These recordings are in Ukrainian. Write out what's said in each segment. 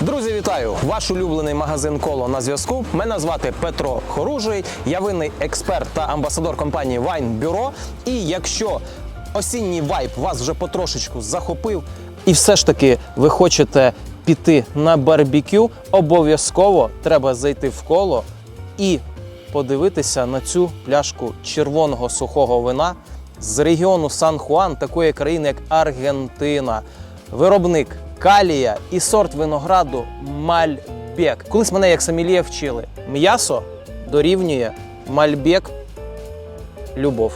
Друзі, вітаю! Ваш улюблений магазин коло на зв'язку. Мене звати Петро Хоружий. Я винний експерт та амбасадор компанії Wine Bureau. І якщо осінній вайб вас вже потрошечку захопив, і все ж таки ви хочете піти на барбекю, обов'язково треба зайти в коло і подивитися на цю пляшку червоного сухого вина з регіону Сан-Хуан, такої країни, як Аргентина. Виробник калія і сорт винограду Мальбек. Колись мене як сомельє вчили. М'ясо дорівнює Мальбек любов.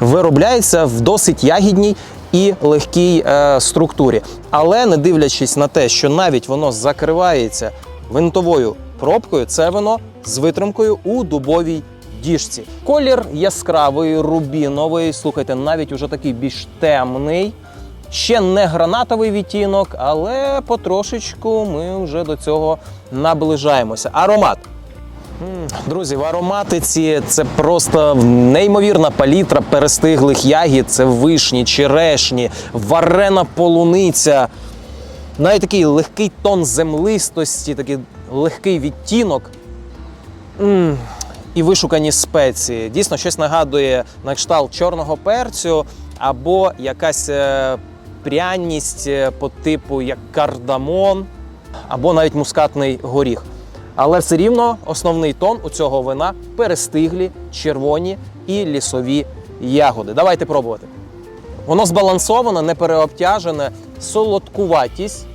Виробляється в досить ягідній і легкій е, структурі. Але не дивлячись на те, що навіть воно закривається винтовою пробкою, це воно з витримкою у дубовій діжці. Колір яскравий, рубіновий. Слухайте, навіть уже такий більш темний. Ще не гранатовий відтінок, але потрошечку ми вже до цього наближаємося. Аромат. Друзі, в ароматиці це просто неймовірна палітра перестиглих ягід. Це вишні, черешні, варена полуниця. Навіть такий легкий тон землистості, такий легкий відтінок. І вишукані спеції. Дійсно, щось нагадує на кшталт чорного перцю або якась е, пряність е, по типу як кардамон, або навіть мускатний горіх. Але все рівно основний тон у цього вина перестиглі, червоні і лісові ягоди. Давайте пробувати. Воно збалансоване, не переобтяжене, солодкуватість,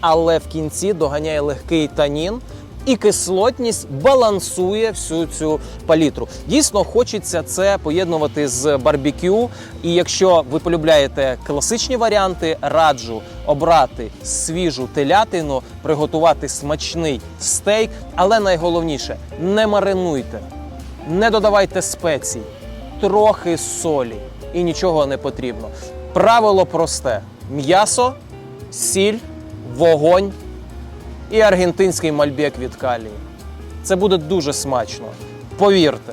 але в кінці доганяє легкий танін. І кислотність балансує всю цю палітру. Дійсно, хочеться це поєднувати з барбекю. І якщо ви полюбляєте класичні варіанти, раджу обрати свіжу телятину, приготувати смачний стейк. Але найголовніше не маринуйте, не додавайте спецій, трохи солі і нічого не потрібно. Правило просте: м'ясо, сіль, вогонь і аргентинський мальбек від калії. Це буде дуже смачно. Повірте.